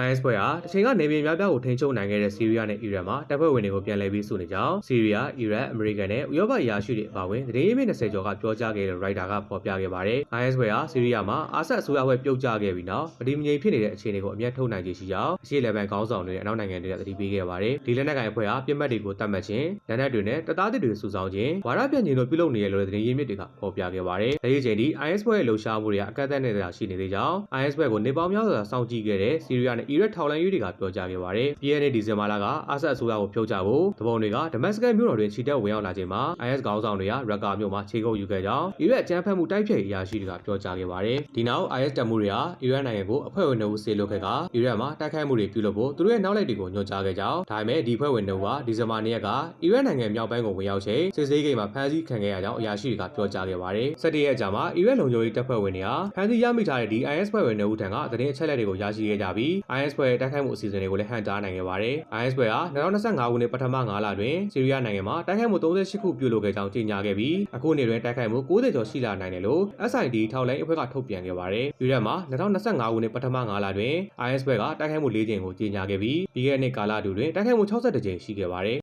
IS ဘွဲဟာတချိန်ကနေပြည်များပြားကိုထိန်းချုပ်နိုင်ခဲ့တဲ့ဆီးရီးယားနဲ့အီရန်မှာတပ်ဖွဲ့ဝင်တွေကိုပြန်လည်ပြီးစုနေကြောင်းဆီးရီးယား၊အီရတ်၊အမေရိကန်နဲ့ဥရောပအရာရှိတွေအပါအဝင်သတင်းရင်းမြစ်20ကျော်ကပြောကြားခဲ့တဲ့ရိုက်တာကဖော်ပြခဲ့ပါတယ်။ IS ဘွဲဟာဆီးရီးယားမှာအာဆတ်အစိုးရဘွဲပြုတ်ကျခဲ့ပြီးနောက်မတည်မငြိမ်ဖြစ်နေတဲ့အခြေအနေကိုအမျက်ထုတ်နိုင်ခြေရှိကြောင်းအရှေ့လယ်ပိုင်းခေါင်းဆောင်တွေနဲ့အနောက်နိုင်ငံတွေကသတိပေးခဲ့ပါတယ်။ဒီလက်နက်ကိုင်အဖွဲ့ဟာပြစ်မှတ်တွေကိုတတ်မှတ်ခြင်း၊လက်နက်တွေနဲ့တပ်သားတွေစုဆောင်းခြင်း၊ဝါဒပြန့်ခြင်းတို့ပြုလုပ်နေရလို့သတင်းရင်းမြစ်တွေကဖော်ပြခဲ့ပါတယ်။အဲဒီချိန်ထိ IS ဘွဲရဲ့လှုပ်ရှားမှုတွေကအကန့်အသတ်နဲ့သာရှိနေသေးကြောင်း IS ဘွဲကိုနေပေါင်းများစွာစောင့်ကြည့်ခဲ့တဲ့ဆီးရီးယားနဲ့အီရတ်ထောက်လှမ်းရေးတွေကပြောကြားခဲ့ပါတယ်။ပြည်내ဒီဇင်ဘာလကအာဆတ်အစိုးရကိုဖြုတ်ချဖို့တပုံတွေကဒမတ်စကတ်မြို့တော်တွင်ခြိတက်ဝင်ရောက်လာချိန်မှာ IS ခေါင်းဆောင်တွေကရက်ကာမြို့မှာခြေကုပ်ယူခဲ့ကြောင်းအီရတ်အကြမ်းဖက်မှုတိုက်ဖျက်ရေးအရာရှိတွေကပြောကြားခဲ့ပါတယ်။ဒီနောက် IS တပ်မှုတွေဟာအီရတ်နိုင်ငံကိုအဖွဲ့ဝင်နှုတ်ဆေလွတ်ခဲ့ကအီရတ်မှာတိုက်ခိုက်မှုတွေပြုလုပ်ဖို့သူတို့ရဲ့နောက်လိုက်တွေကိုညွှန်ကြားခဲ့ကြောင်းဒါပေမဲ့ဒီအဖွဲ့ဝင်နှုတ်ကဒီဇင်ဘာနေ့ရက်ကအီရတ်နိုင်ငံမြောက်ပိုင်းကိုဝင်ရောက်ချိန်စစ်ဆေးဂိတ်မှာဖမ်းဆီးခံခဲ့ရကြောင်းအရာရှိတွေကပြောကြားခဲ့ပါတယ်။၁၇ရက်ကြာမှာအီရတ်လုံခြုံရေးတပ်ဖွဲ့ဝင်တွေဟာဖမ်းဆီးရမိထားတဲ့ဒီ IS ဖွဲ့ဝင်နှုတ်ထံကသတင်းအချက်အလက်တွေကိုရရှိခဲ့ကြပြီး IS ဖွဲ့ရဲ့တိုက်ခိုက်မှုအစီအစဉ်တွေကိုလည်းဟန်တားနိုင်ခဲ့ပါတယ်။ IS ဖွဲ့ဟာ2025ခုနှစ်ပထမ9လတွင်ဆီးရီးယားနိုင်ငံမှာတိုက်ခိုက်မှု38ခုပြုလုပ်ခဲ့ကြောင်းကြေညာခဲ့ပြီးအခုနှစ်တွင်တိုက်ခိုက်မှု90ကျော်ရှိလာနိုင်တယ်လို့ SID ထောက်လိုင်းအဖွဲ့ကထုတ်ပြန်ခဲ့ပါတယ်။ယူရက်မှာ2025ခုနှစ်ပထမ9လတွင် IS ဖွဲ့ကတိုက်ခိုက်မှု၄ကြိမ်ကိုကြေညာခဲ့ပြီးပြီးခဲ့တဲ့နှစ်ကာလတူတွင်တိုက်ခိုက်မှု62ကြိမ်ရှိခဲ့ပါတယ်